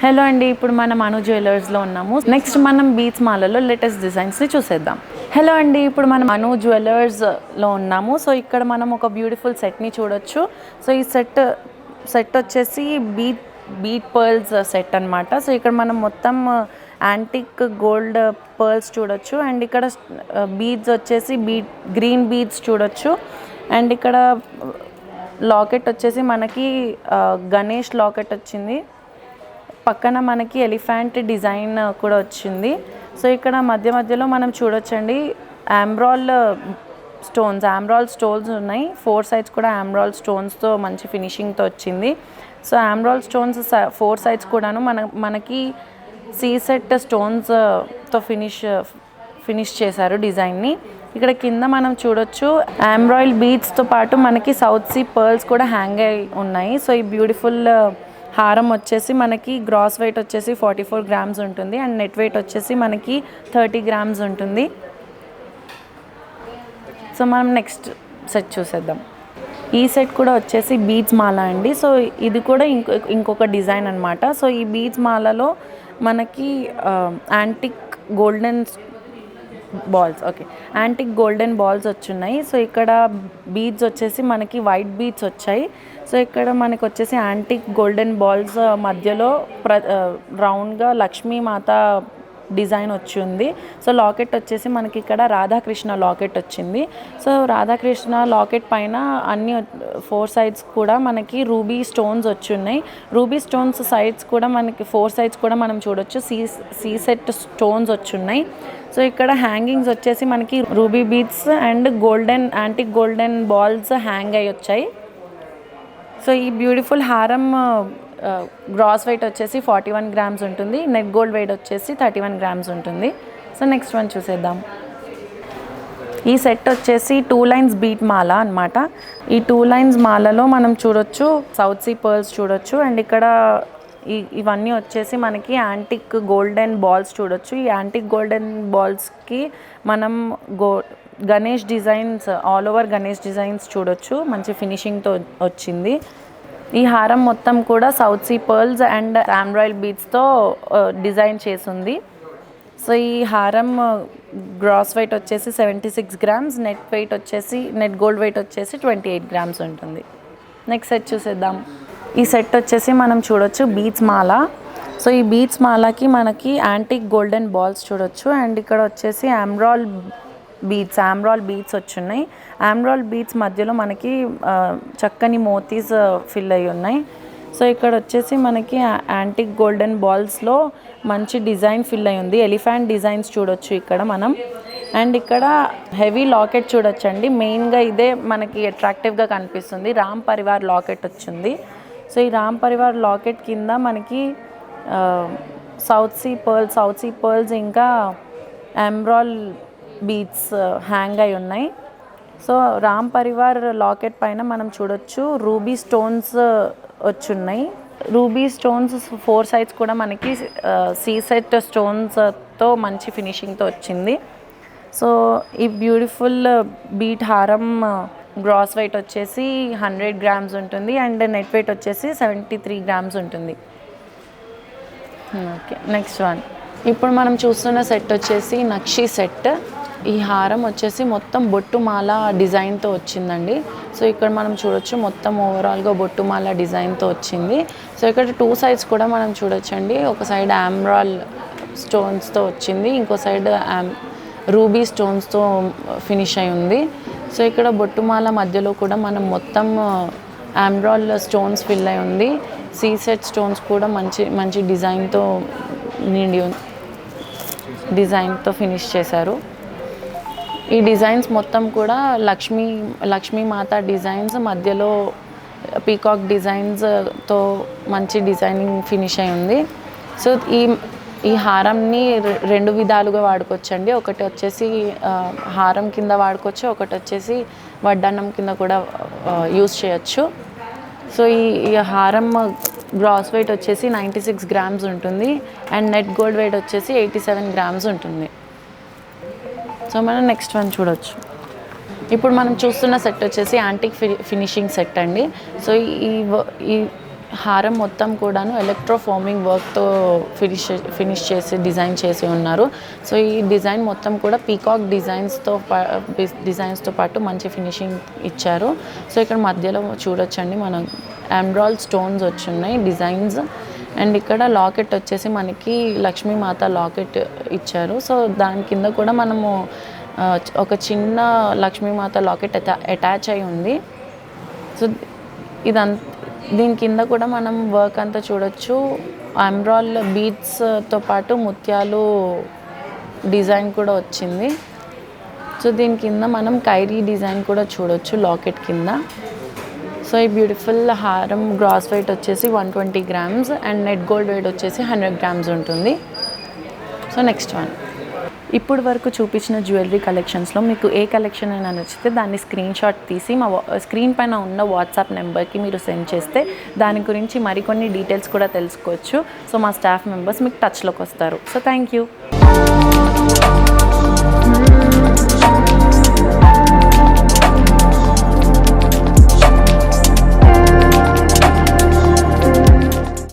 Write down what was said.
Hello అండి ఇప్పుడు మనం అను జ్యువెలర్స్లో ఉన్నాము. నెక్స్ట్ మనం బీచ్ మాలలో లేటెస్ట్ డిజైన్స్ని చూసేద్దాం. హలో అండి ఇప్పుడు మనం అను జ్యువెలర్స్లో ఉన్నాము. సో ఇక్కడ మనం ఒక బ్యూటిఫుల్ సెట్ని చూడొచ్చు. సో ఈ సెట్ సెట్ వచ్చేసి బీట్ బీట్ పర్ల్స్ సెట్ అన్నమాట. సో ఇక్కడ మనం మొత్తం యాంటిక్ గోల్డ్ పర్ల్స్ చూడొచ్చు. అండ్ ఇక్కడ uh, బీడ్స్ వచ్చేసి బీట్ గ్రీన్ బీడ్స్ చూడొచ్చు. అండ్ ఇక్కడ uh, లాకెట్ వచ్చేసి మనకి uh, గణేష్ లాకెట్ వచ్చింది. పక్కన మనకి ఎలిఫెంట్ డిజైన్ కూడా వచ్చింది. సో ఇక్కడ మధ్య మధ్యలో మనం చూడొచ్చండి ఆంబ్రాల్ స్టోన్స్ ఆంబ్రాల్ స్టోన్స్ ఉన్నాయి. ఫోర్ సైడ్స్ కూడా ఆంబ్రాల్ స్టోన్స్తో మంచి ఫినిషింగ్తో వచ్చింది. సో ఆంబ్రాల్ స్టోన్స్ ఫోర్ సైడ్స్ కూడాను మన మనకి సీ సెట్ స్టోన్స్తో ఫినిష్ ఫినిష్ చేశారు డిజైన్ని. ఇక్కడ కింద మనం చూడొచ్చు ఆంబ్రాయిల్ బీడ్స్తో పాటు మనకి సౌత్ సీ పర్ల్స్ కూడా హ్యాంగ్ అయి ఉన్నాయి. సో ఈ బ్యూటిఫుల్ హారం వచ్చేసి మనకి గ్రాస్ వెయిట్ వచ్చేసి ఫార్టీ ఫోర్ గ్రామ్స్ ఉంటుంది అండ్ నెట్ వెయిట్ వచ్చేసి మనకి థర్టీ గ్రామ్స్ ఉంటుంది. సో మనం నెక్స్ట్ సెట్ చూసేద్దాం. ఈ సెట్ కూడా వచ్చేసి బీచ్ మాల అండి. సో ఇది కూడా ఇంకో ఇంకొక డిజైన్ అనమాట సో ఈ బీచ్ మాలలో మనకి antique golden balls okay antique golden balls వచ్చున్నాయి. So ఇక్కడ బీడ్స్ వచ్చేసి మనకి వైట్ బీడ్స్ వచ్చాయి. సో ఇక్కడ మనకి వచ్చేసి యాంటిక్ గోల్డెన్ బాల్స్ మధ్యలో ప్ర uh, రౌండ్గా లక్ష్మీమాత డిజైన్ వచ్చింది సో లాకెట్ వచ్చేసి మనకి ఇక్కడ రాధాకృష్ణ లాకెట్ వచ్చింది. సో రాధాకృష్ణ లాకెట్ పైన అన్ని ఫోర్ సైడ్స్ కూడా మనకి రూబీ స్టోన్స్ వచ్చి ఉన్నాయి. రూబీ స్టోన్స్ సైడ్స్ కూడా మనకి ఫోర్ సైడ్స్ కూడా మనం చూడొచ్చు. సీ సీ సెట్ స్టోన్స్ వచ్చి ఉన్నాయి. సో ఇక్కడ హ్యాంగింగ్స్ వచ్చేసి మనకి ruby beads and golden antique golden balls hang అయ్యి వచ్చాయి. సో ఈ బ్యూటిఫుల్ హారం గ్రాస్ వెయిట్ వచ్చేసి ఫార్టీ వన్ గ్రామ్స్ ఉంటుంది. నెట్ గోల్డ్ వెయిట్ వచ్చేసి థర్టీ వన్ గ్రామ్స్ ఉంటుంది. సో నెక్స్ట్ వన్ చూసేద్దాం. ఈ సెట్ వచ్చేసి టూ లైన్స్ బీట్ మాల అనమాట ఈ టూ లైన్స్ మాలలో మనం చూడొచ్చు సౌత్ సీ పర్ల్స్ చూడొచ్చు అండ్ ఇక్కడ ఈ ఇవన్నీ వచ్చేసి మనకి యాంటిక్ గోల్డెన్ బాల్స్ చూడొచ్చు. ఈ యాంటిక్ గోల్డెన్ బాల్స్కి మనం go Ganesh designs all over Ganesh designs చూడొచ్చు. మంచి ఫినిషింగ్తో వచ్చింది. ఈ హారం మొత్తం కూడా south sea pearls and emerald బీడ్స్తో design చేసింది. సో ఈ హారం గ్రాస్ వెయిట్ వచ్చేసి seventy six grams net weight వచ్చేసి నెట్ గోల్డ్ వెయిట్ వచ్చేసి ట్వంటీ ఎయిట్ గ్రామ్స్ ఉంటుంది. నెక్స్ట్ సెట్ చూసేద్దాం. ఈ సెట్ వచ్చేసి మనం చూడొచ్చు బీచ్ మాల. సో ఈ బీచ్ మాలకి మనకి యాంటిక్ గోల్డెన్ బాల్స్ చూడొచ్చు. అండ్ ఇక్కడ వచ్చేసి ఆమ్రాల్ బీడ్స్ ఆమ్రాల్ బీడ్స్ వచ్చున్నాయి. ఆమ్రాల్ బీడ్స్ మధ్యలో మనకి చక్కని మోతీస్ ఫిల్ అయి ఉన్నాయి. సో ఇక్కడ వచ్చేసి మనకి యాంటిక్ గోల్డెన్ బాల్స్లో మంచి డిజైన్ ఫిల్ అయి ఉంది. ఎలిఫెంట్ డిజైన్స్ చూడొచ్చు ఇక్కడ మనం. అండ్ ఇక్కడ హెవీ లాకెట్ చూడొచ్చండి. మెయిన్గా ఇదే మనకి అట్రాక్టివ్గా కనిపిస్తుంది. రామ్ పరివార్ లాకెట్ వచ్చింది. సో ఈ రామ్ పరివార్ లాకెట్ కింద మనకి south sea pearls south sea pearls ఇంకా ఎంబ్రాల్ బీట్స్ హ్యాంగ్ uh, అయి ఉన్నాయి. సో రామ్ పరివార్ లాకెట్ పైన మనం చూడొచ్చు రూబీ స్టోన్స్ uh, వచ్చున్నాయి. రూబీ స్టోన్స్ ఫోర్ సైడ్స్ కూడా మనకి uh, సీ సెట్ స్టోన్స్తో మంచి ఫినిషింగ్తో వచ్చింది. సో ఈ బ్యూటిఫుల్ బీట్ హారం గ్రాస్ వెయిట్ వచ్చేసి హండ్రెడ్ గ్రామ్స్ ఉంటుంది అండ్ నెట్ వెయిట్ వచ్చేసి సెవెంటీ త్రీ గ్రామ్స్ ఉంటుంది. ఓకే నెక్స్ట్ వన్ ఇప్పుడు మనం చూస్తున్న సెట్ వచ్చేసి నక్షి సెట్. ఈ హారం వచ్చేసి మొత్తం బొట్టుమాల డిజైన్తో వచ్చిందండి. సో ఇక్కడ మనం చూడొచ్చు మొత్తం ఓవరాల్గా బొట్టుమాల డిజైన్తో వచ్చింది. సో ఇక్కడ టూ సైడ్స్ కూడా మనం చూడొచ్చండి. ఒక సైడ్ ఆమ్రాల్ స్టోన్స్తో వచ్చింది. ఇంకో సైడ్ ఆమ్ రూబీ స్టోన్స్తో ఫినిష్ అయి ఉంది. సో ఇక్కడ బొట్టుమాల మధ్యలో కూడా మనం మొత్తం ఆమ్రాల్ స్టోన్స్ ఫిల్ అయి ఉంది. సీ సెట్ స్టోన్స్ కూడా మంచి మంచి డిజైన్తో నిండి ఉంది డిజైన్తో ఫినిష్ చేశారు. ఈ డిజైన్స్ మొత్తం కూడా లక్ష్మీ లక్ష్మీమాత డిజైన్స్ మధ్యలో పీకాక్ డిజైన్స్తో మంచి డిజైనింగ్ ఫినిష్ అయి ఉంది. సో ఈ ఈ హారంని రె- రెండు విధాలుగా వాడుకోవచ్చండి. ఒకటి వచ్చేసి హారం కింద వాడుకోవచ్చు. ఒకటి వచ్చేసి వడ్డాన్నం కింద కూడా యూస్ చేయొచ్చు. సో ఈ ఈ హారం గ్రాస్ వెయిట్ వచ్చేసి నైంటీ సిక్స్ గ్రామ్స్ ఉంటుంది. అండ్ నెట్ గోల్డ్ వెయిట్ వచ్చేసి ఎయిటీ సెవెన్ గ్రామ్స్ ఉంటుంది. సో మనం నెక్స్ట్ వన్ చూడొచ్చు. ఇప్పుడు మనం చూస్తున్న సెట్ వచ్చేసి యాంటిక్ ఫి ఫినిషింగ్ సెట్ అండి. సో ఈ వ- ఈ హారం మొత్తం కూడాను ఎలక్ట్రోఫార్మింగ్ వర్క్తో ఫినిష్ ఫినిష్ చేసి డిజైన్ చేసి ఉన్నారు. సో ఈ డిజైన్ మొత్తం కూడా పీకాక్ డిజైన్స్తో పా డిజైన్స్తో పాటు మంచి ఫినిషింగ్ ఇచ్చారు. సో ఇక్కడ మధ్యలో చూడొచ్చండి. మనం ఎమ్రాల్ స్టోన్స్ వచ్చున్నాయి. డిజైన్స్ అండ్ ఇక్కడ లాకెట్ వచ్చేసి మనకి లక్ష్మీమాత లాకెట్ ఇచ్చారు. సో దాని కింద కూడా మనము ఒక చిన్న లక్ష్మీమాత లాకెట్ అటాచ్ అయి ఉంది. సో ఇదంత దీని కింద కూడా మనం వర్క్ అంతా చూడొచ్చు. అమ్రాల్ బీడ్స్తో పాటు ముత్యాలు డిజైన్ కూడా వచ్చింది. సో దీని కింద మనం కైరీ డిజైన్ కూడా చూడొచ్చు లాకెట్ కింద. సో ఈ బ్యూటిఫుల్ హారం గ్రాస్ వెయిట్ వచ్చేసి one twenty grams and net gold weight వచ్చేసి హండ్రెడ్ గ్రామ్స్ ఉంటుంది. So next one. ఇప్పుడు వరకు చూపించిన జ్యువెలరీ కలెక్షన్స్లో మీకు ఏ కలెక్షన్ అయినా నచ్చితే దాన్ని స్క్రీన్ షాట్ తీసి మా స్క్రీన్ పైన ఉన్న వాట్సాప్ నెంబర్కి మీరు సెండ్ చేస్తే దాని గురించి మరికొన్ని డీటెయిల్స్ కూడా తెలుసుకోవచ్చు. సో మా స్టాఫ్ మెంబర్స్ మీకు టచ్లోకి వస్తారు. So thank you.